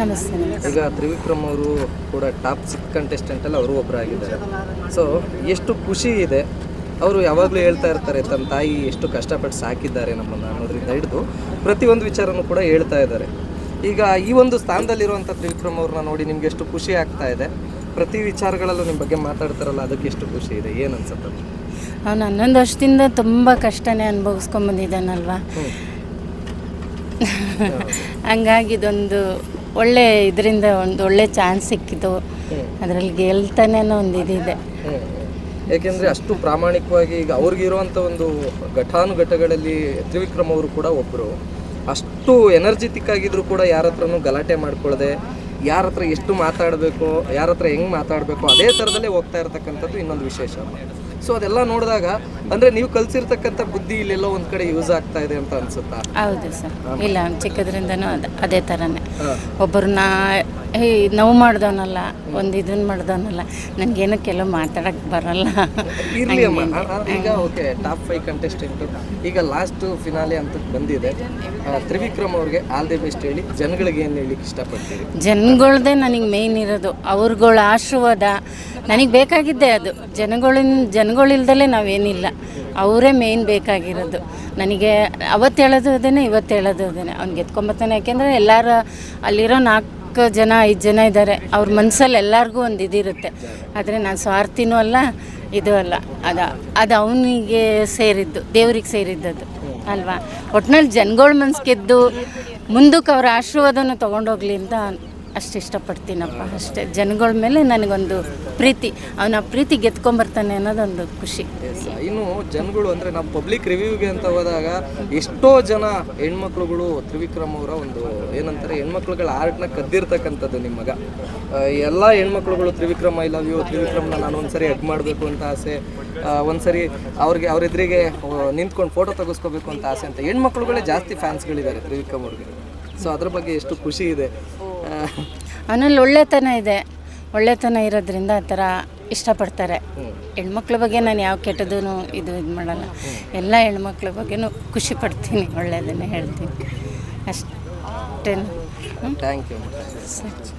ನಮಸ್ತೆ ಈಗ ತ್ರಿವಿಕ್ರಮ್ ಅವರು ಕೂಡ ಟಾಪ್ ಸಿಕ್ ಕಂಟೆಸ್ಟೆಂಟ್ ಅಲ್ಲಿ ಅವರು ಒಬ್ಬರಾಗಿದ್ದಾರೆ ಸೊ ಎಷ್ಟು ಖುಷಿ ಇದೆ. ಅವರು ಯಾವಾಗಲೂ ಹೇಳ್ತಾ ಇರ್ತಾರೆ ತನ್ನ ತಾಯಿ ಎಷ್ಟು ಕಷ್ಟಪಟ್ಟು ಸಾಕಿದ್ದಾರೆ ನಮ್ಮನ್ನು ಅನ್ನೋದ್ರಿಂದ ಹಿಡಿದು ಪ್ರತಿಯೊಂದು ವಿಚಾರನೂ ಕೂಡ ಹೇಳ್ತಾ ಇದ್ದಾರೆ. ಈಗ ಈ ಒಂದು ಸ್ಥಾನದಲ್ಲಿರುವಂಥ ತ್ರಿವಿಕ್ರಮ್ ಅವ್ರನ್ನ ನೋಡಿ ನಿಮ್ಗೆ ಎಷ್ಟು ಖುಷಿ ಆಗ್ತಾ ಇದೆ. ಪ್ರತಿ ವಿಚಾರಗಳಲ್ಲೂ ನಿಮ್ಮ ಬಗ್ಗೆ ಮಾತಾಡ್ತಾರಲ್ಲ ಅದಕ್ಕೆ ಎಷ್ಟು ಖುಷಿ ಇದೆ ಏನು ಅನ್ಸುತ್ತೆ? ಅವನು ಹನ್ನೊಂದು ವರ್ಷದಿಂದ ತುಂಬ ಕಷ್ಟನೇ ಅನುಭವಿಸ್ಕೊಂಬಂದಿದ್ದಾನಲ್ವ ಹಂಗಾಗಿ ಇದೊಂದು ಒಳ್ಳೆ ಇದರಿಂದ ಒಂದು ಒಳ್ಳೆ ಚಾನ್ಸ್ ಸಿಕ್ಕಿತು. ಅದರಲ್ಲಿ ಗೆಲ್ತಾನೆ ಅನ್ನೋ ಒಂದು ಇದಿದೆ. ಯಾಕೆಂದ್ರೆ ಅಷ್ಟು ಪ್ರಾಮಾಣಿಕವಾಗಿ ಈಗ ಅವ್ರಿಗಿರುವಂಥ ಒಂದು ಘಟಾನುಘಟಗಳಲ್ಲಿ ತ್ರಿವಿಕ್ರಮ್ ಅವರು ಕೂಡ ಒಬ್ಬರು ಅಷ್ಟು ಎನರ್ಜೆಟಿಕ್ ಆಗಿದ್ರು ಕೂಡ ಯಾರ ಹತ್ರನು ಗಲಾಟೆ ಮಾಡ್ಕೊಳ್ಳದೆ ಯಾರ ಹತ್ರ ಎಷ್ಟು ಮಾತಾಡಬೇಕು ಯಾರ ಹತ್ರ ಹೆಂಗೆ ಮಾತಾಡಬೇಕು ಅದೇ ಥರದಲ್ಲೇ ಹೋಗ್ತಾ ಇರತಕ್ಕಂಥದ್ದು ಇನ್ನೊಂದು ವಿಶೇಷ. ಸೊ ಅದೆಲ್ಲ ನೋಡಿದಾಗ ಅಂದರೆ ನೀವು ಕಲಿಸಿರ್ತಕ್ಕಂಥ ಬುದ್ಧಿ ಇಲ್ಲೆಲ್ಲೋ ಒಂದು ಕಡೆ ಯೂಸ್ ಆಗ್ತಾ ಇದೆ ಅಂತ ಅನ್ಸುತ್ತಾ? ಹೌದು ಸರ್. ಇಲ್ಲ ಚಿಕ್ಕದ್ರಿಂದನೂ ಅದು ಅದೇ ಥರನೇ ಹಾಂ. ಒಬ್ಬರನ್ನ ಹೇ ನೋವು ಮಾಡ್ದವನಲ್ಲ ಒಂದು ಇದನ್ನ ಮಾಡ್ದವನಲ್ಲ ನನಗೇನು ಕೆಲವು ಮಾತಾಡಕ್ಕೆ ಬರಲ್ಲ. ಇರ್ಲಿ ಅಮ್ಮ. ಈಗ ಓಕೆ ಟಾಪ್ ಫೈವ್ ಕಂಟೆಸ್ಟೆಂಟು ಈಗ ಲಾಸ್ಟ್ ಫಿನಾಲೆ ಅಂತ ಬಂದಿದೆ. ತ್ರಿವಿಕ್ರಮ್ ಅವ್ರಿಗೆ ಆಲ್ ದಿ ಬೆಸ್ಟ್ ಹೇಳಿ ಜನಗಳಿಗೆ ಏನು ಹೇಳಿಕ್ಕೆ ಇಷ್ಟಪಡ್ತೀರಿ? ಜನಗಳದೇ ನನಗೆ ಮೇಯ್ನ್ ಇರೋದು. ಅವ್ರುಗಳ ಆಶೀರ್ವಾದ ನನಗೆ ಬೇಕಾಗಿದ್ದೆ ಅದು. ಜನಗಳಿಂದ ಜನಗಳಿಲ್ದಲೇ ನಾವೇನಿಲ್ಲ. ಅವರೇ ಮೇಯ್ನ್ ಬೇಕಾಗಿರೋದು. ನನಗೆ ಅವತ್ತು ಹೇಳೋದು ಅದೇನೆ ಇವತ್ತು ಹೇಳೋದು ಅದೇನೆ. ಅವ್ನಿಗೆ ಎತ್ಕೊಂಬತ್ತಾನೆ ಯಾಕೆಂದರೆ ಎಲ್ಲರ ಅಲ್ಲಿರೋ ನಾಲ್ಕು ಜನ, ಐದು ಜನ ಇದ್ದಾರೆ ಅವ್ರ ಮನಸ್ಸಲ್ಲಿ ಎಲ್ಲರಿಗೂ ಒಂದು ಇದಿರುತ್ತೆ. ಆದರೆ ನಾನು ಸ್ವಾರ್ಥಿನೂ ಅಲ್ಲ, ಇದು ಅಲ್ಲ. ಅದು ಅದು ಅವನಿಗೆ ಸೇರಿದ್ದು, ದೇವ್ರಿಗೆ ಸೇರಿದ್ದದು ಅಲ್ವಾ? ಒಟ್ಟಿನಲ್ಲಿ ಜನಗಳ ಮನ್ಸು ಗೆದ್ದು ಮುಂದಕ್ಕೆ ಅವ್ರ ಆಶೀರ್ವಾದನ ತೊಗೊಂಡೋಗ್ಲಿ ಅಂತ ಅಷ್ಟು ಇಷ್ಟಪಡ್ತೀನಪ್ಪ. ಅಷ್ಟೇ, ಜನಗಳ ಮೇಲೆ ನನಗೊಂದು ಪ್ರೀತಿ, ಅವನ ಪ್ರೀತಿ ಗೆದ್ಕೊಂಬರ್ತಾನೆ ಅನ್ನೋದೊಂದು ಖುಷಿ. ಇನ್ನು ಜನಗಳು ಅಂದರೆ ನಾವು ಪಬ್ಲಿಕ್ ರಿವ್ಯೂಗೆ ಅಂತ ಹೋದಾಗ ಎಷ್ಟೋ ಜನ ಹೆಣ್ಮಕ್ಳುಗಳು ತ್ರಿವಿಕ್ರಮ್ ಅವರ ಒಂದು ಏನಂತಾರೆ, ಹೆಣ್ಮಕ್ಳುಗಳ ಆರ್ಟ್ನ ಕದ್ದಿರ್ತಕ್ಕಂಥದ್ದು ನಿಮ್ಮ ಮಗ. ಎಲ್ಲ ಹೆಣ್ಮಕ್ಳುಗಳು ತ್ರಿವಿಕ್ರಮ್ ಐ ಲವ್ ಯು ತ್ರಿವಿಕ್ರಮ್ನ ನಾನು ಒಂದ್ಸರಿ ಹಗ್ ಮಾಡಬೇಕು ಅಂತ ಆಸೆ. ಒಂದ್ಸರಿ ಅವ್ರಿಗೆ ಅವ್ರ ಎದುರಿಗೆ ನಿಂತ್ಕೊಂಡು ಫೋಟೋ ತೆಗೆಸ್ಕೋಬೇಕು ಅಂತ ಆಸೆ ಅಂತ. ಹೆಣ್ಮಕ್ಳುಗಳೇ ಜಾಸ್ತಿ ಫ್ಯಾನ್ಸ್ಗಳಿದ್ದಾರೆ ತ್ರಿವಿಕ್ರಮ್ ಅವ್ರಿಗೆ. ಸೊ ಅದ್ರ ಬಗ್ಗೆ ಎಷ್ಟು ಖುಷಿ ಇದೆ. ಅವನಲ್ಲಿ ಒಳ್ಳೆತನ ಇದೆ. ಒಳ್ಳೆತನ ಇರೋದ್ರಿಂದ ಆ ಥರ ಇಷ್ಟಪಡ್ತಾರೆ. ಹೆಣ್ಮಕ್ಳ ಬಗ್ಗೆ ನಾನು ಯಾವ ಕೆಟ್ಟದೂ ಇದು ಇದು ಮಾಡಲ್ಲ. ಎಲ್ಲ ಹೆಣ್ಮಕ್ಳ ಬಗ್ಗೆನೂ ಖುಷಿ ಪಡ್ತೀನಿ. ಒಳ್ಳೆಯದನ್ನೇ ಹೇಳ್ತೀನಿ. ಅಷ್ಟೇನು? ಥ್ಯಾಂಕ್ ಯು ಸರಿ.